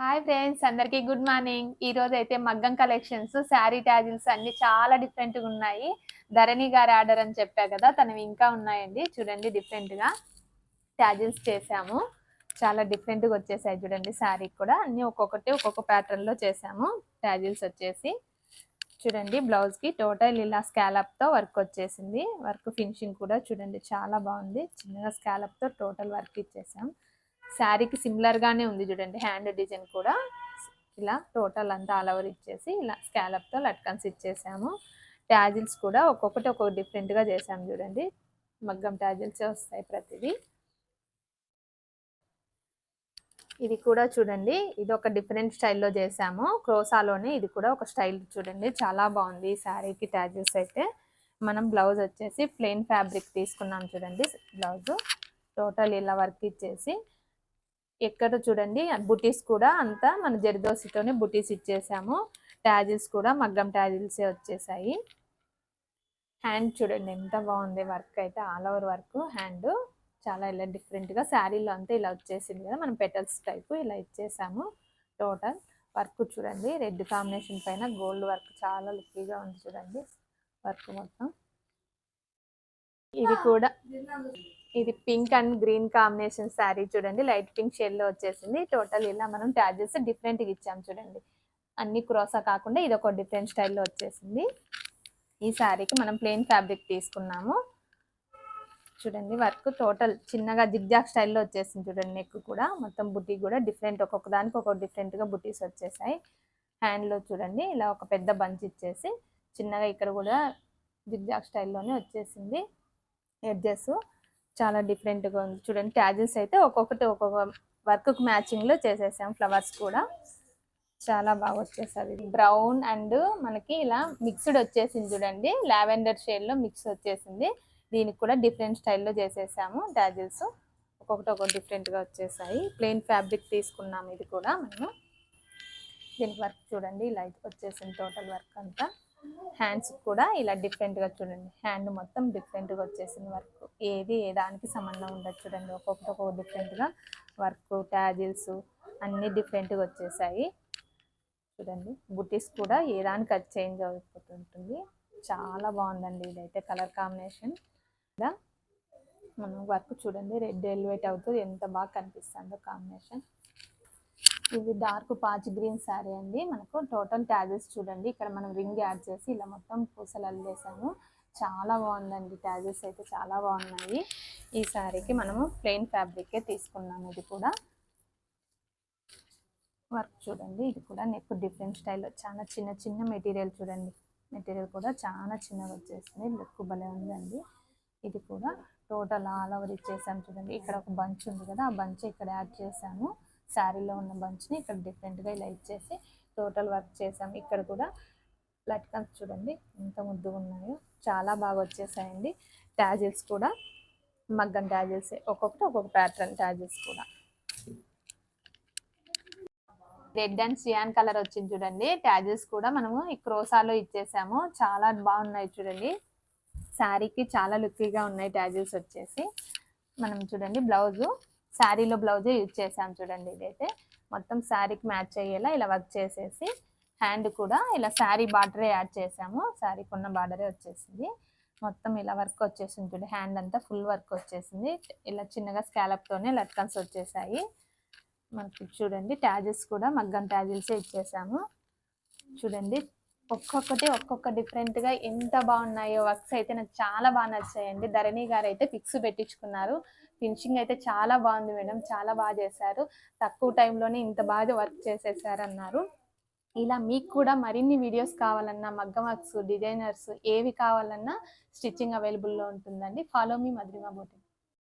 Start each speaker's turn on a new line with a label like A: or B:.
A: Hi friends అందరికీ good morning. ఈ రోజు అయితే మగ్గం కలెక్షన్స్ శారీ ట్యాజిల్స్ అన్ని చాలా డిఫరెంట్గా ఉన్నాయి. ధరణి గారి ఆర్డర్ అని చెప్పా కదా తనవి ఇంకా ఉన్నాయండి. చూడండి డిఫరెంట్గా ట్యాజిల్స్ చేసాము చాలా డిఫరెంట్గా వచ్చేసాయి చూడండి శారీ కూడా. అన్ని ఒక్కొక్కటి ఒక్కొక్క ప్యాటర్న్లో చేసాము ట్యాజిల్స్ వచ్చేసి చూడండి బ్లౌజ్కి టోటల్ ఇలా స్కాలప్తో వర్క్ వచ్చేసింది. వర్క్ ఫినిషింగ్ కూడా చూడండి చాలా బాగుంది. చిన్నగా స్కాలప్తో టోటల్ వర్క్ ఇచ్చేసాం. శారీకి సిమిలర్ గానే ఉంది చూడండి హ్యాండ్ డిజైన్ కూడా. ఇలా టోటల్ అంతా ఆల్ ఓవర్ ఇచ్చేసి ఇలా స్కాలప్తో లట్కన్స్ ఇచ్చేసాము. ట్యాజిల్స్ కూడా ఒక్కొక్కటి ఒక్కొక్క డిఫరెంట్గా చేసాము చూడండి. మగ్గం ట్యాజిల్స్ వస్తాయి ప్రతిదీ. ఇది కూడా చూడండి ఇది ఒక డిఫరెంట్ స్టైల్లో చేసాము. క్రోసాలోనే ఇది కూడా ఒక స్టైల్ చూడండి చాలా బాగుంది శారీకి ట్యాజిల్స్ అయితే. మనం బ్లౌజ్ వచ్చేసి ప్లెయిన్ ఫ్యాబ్రిక్ తీసుకున్నాం చూడండి బ్లౌజ్ టోటల్ ఇలా వర్క్ ఇచ్చేసి. ఎక్కడ చూడండి బుటీస్ కూడా అంతా మన జెర్దోసితోనే బుటీస్ ఇచ్చేసాము. ట్యాజిల్స్ కూడా మగ్గం ట్యాజిల్సే వచ్చేసాయి. హ్యాండ్ చూడండి ఎంత బాగుంది వర్క్ అయితే. ఆల్ ఓవర్ వర్క్ హ్యాండ్ చాలా ఇలా డిఫరెంట్గా శారీలో అంతా ఇలా వచ్చేసింది కదా మనం పెటల్స్ టైపు ఇలా ఇచ్చేసాము. టోటల్ వర్క్ చూడండి రెడ్ కాంబినేషన్ పైన గోల్డ్ వర్క్ చాలా లుక్కీగా ఉంది చూడండి వర్క్ మొత్తం. ఇది కూడా ఇది pink and green combination sari చూడండి. లైట్ పింక్ షేడ్లో వచ్చేసింది. టోటల్ ఇలా మనం ట్యాజెస్ చేసి డిఫరెంట్గా ఇచ్చాము చూడండి. అన్ని క్రోసా కాకుండా ఇది ఒక డిఫరెంట్ స్టైల్లో వచ్చేసింది. ఈ శారీకి మనం ప్లెయిన్ ఫ్యాబ్రిక్ తీసుకున్నాము. చూడండి వర్క్ టోటల్ చిన్నగా జిగ్జాగ్ స్టైల్లో వచ్చేసింది చూడండి నెక్ కూడా. మొత్తం బుట్టి కూడా డిఫరెంట్ ఒక్కొక్క దానికి ఒక్కొక్క డిఫరెంట్గా బుట్టీస్ వచ్చేసాయి. హ్యాండ్లో చూడండి ఇలా ఒక పెద్ద బంచ్ ఇచ్చేసి చిన్నగా ఇక్కడ కూడా జిగ్జాగ్ స్టైల్లోనే వచ్చేసింది. ఎడ్జెస్ చాలా డిఫరెంట్గా ఉంది. చూడండి ట్యాజెస్ అయితే ఒక్కొక్కటి ఒక్కొక్క వర్క్ మ్యాచింగ్లో చేసేసాం ఫ్లవర్స్ కూడా. చాలా బాగా వచ్చేస్తుంది బ్రౌన్ అండ్ మనకి ఇలా మిక్స్డ్ వచ్చేసింది చూడండి. లావెండర్ షేడ్లో మిక్స్ వచ్చేసింది. దీనికి కూడా డిఫరెంట్ స్టైల్లో చేసేసాము ట్యాజిల్స్ ఒక్కొక్కటి ఒక్కొక్క డిఫరెంట్గా వచ్చేసాయి. ప్లెయిన్ ఫ్యాబ్రిక్ తీసుకున్నాము ఇది కూడా మేము దీనికి వర్క్ చూడండి ఇలా వచ్చేసింది టోటల్ వర్క్ అంతా. హ్యాండ్స్ కూడా ఇలా డిఫరెంట్గా చూడండి. హ్యాండ్ మొత్తం డిఫరెంట్గా వచ్చేసింది వర్క్. ఏది ఏ దానికి సంబంధం ఉండదు చూడండి. ఒక్కొక్కటి ఒక్కొక్క డిఫరెంట్గా వర్క్ ట్యాజిల్స్ అన్నీ డిఫరెంట్గా వచ్చేసాయి. చూడండి. బుటీస్ కూడా ఏ దానికి అది చేంజ్ అయిపోతుంటుంది చాలా బాగుందండి ఇదైతే కలర్ కాంబినేషన్ ఇలా మనం వర్క్ చూడండి. రెడ్ ఎలివేట్ అవుతుంది. ఎంత బాగా కనిపిస్తుందో కాంబినేషన్ ఇది డార్క్ పాచ్ గ్రీన్ శారీ అండి. మనకు టోటల్ ట్యాజెస్ చూడండి. ఇక్కడ మనం రింగ్ యాడ్ చేసి ఇలా మొత్తం పూసలు అల్లేసాము. చాలా బాగుందండి. ట్యాజెస్ అయితే చాలా బాగున్నాయి. ఈ శారీకి మనము ప్లెయిన్ ఫ్యాబ్రికే తీసుకున్నాము ఇది కూడా. వర్క్ చూడండి. ఇది కూడా నెక్ డిఫరెంట్ స్టైల్లో చాలా చిన్న చిన్న మెటీరియల్ చూడండి. మెటీరియల్ కూడా చాలా చిన్నగా వచ్చేసింది. లుక్ భలే ఉందండి. ఇది కూడా టోటల్ ఆల్ ఓవర్ ఇచ్చేసాము చూడండి. ఇక్కడ ఒక బంచ్ ఉంది కదా. ఆ బంచ్ ఇక్కడ యాడ్ చేసాము. శారీలో ఉన్న బంచ్ని ఇక్కడ డిఫరెంట్గా ఇలా ఇచ్చేసి టోటల్ వర్క్ చేసాము ఇక్కడ కూడా లట్కన్స్ చూడండి ఎంత ముద్దుగా ఉన్నాయో చాలా బాగా వచ్చేసాయండి. ట్యాజిల్స్ కూడా మగ్గం ట్యాజిల్స్ ఒక్కొక్కటి ఒక్కొక్క ప్యాటర్న్ ట్యాజిల్స్ కూడా. రెడ్ అండ్ సియాన్ కలర్ వచ్చింది చూడండి. ట్యాజెస్ కూడా మనము ఈ క్రోసాలో ఇచ్చేసాము. చాలా బాగున్నాయి చూడండి. శారీకి చాలా లుక్కీగా ఉన్నాయి ట్యాజిల్స్ వచ్చేసి. మనం చూడండి బ్లౌజు శారీలో బ్లౌజే యూజ్ చేసాం చూడండి ఇదైతే. మొత్తం శారీకి మ్యాచ్ అయ్యేలా ఇలా వర్క్ చేసేసి హ్యాండ్ కూడా ఇలా శారీ బార్డరే యాడ్ చేసాము. శారీకి ఉన్న బార్డరే వచ్చేసింది. మొత్తం ఇలా వర్క్ వచ్చేసింది చూడండి హ్యాండ్ అంతా ఫుల్ వర్క్ వచ్చేసింది. ఇలా చిన్నగా స్కాలప్తోనే లట్కన్స్ వచ్చేసాయి. మనకి చూడండి ట్యాజెస్ కూడా మగ్గం ట్యాజిల్సే ఇచ్చేసాము. చూడండి ఒక్కొక్కటి ఒక్కొక్క డిఫరెంట్గా ఎంత బాగున్నాయో వర్క్స్ అయితే నాకు చాలా బాగా నచ్చాయండి. ధరణి గారు అయితే ఫిక్స్ పెట్టించుకున్నారు. ఫినిషింగ్ అయితే చాలా బాగుంది మేడం. చాలా బాగా చేశారు. తక్కువ టైంలోనే ఇంత బాగా వర్క్ చేసేసారు అన్నారు ఇలా మీకు కూడా మరిన్ని వీడియోస్ కావాలన్నా మగ్గం వర్క్స్ డిజైనర్స్ ఏవి కావాలన్నా స్టిచ్చింగ్ అవైలబుల్లో ఉంటుందండి. Follow me Madhurima boating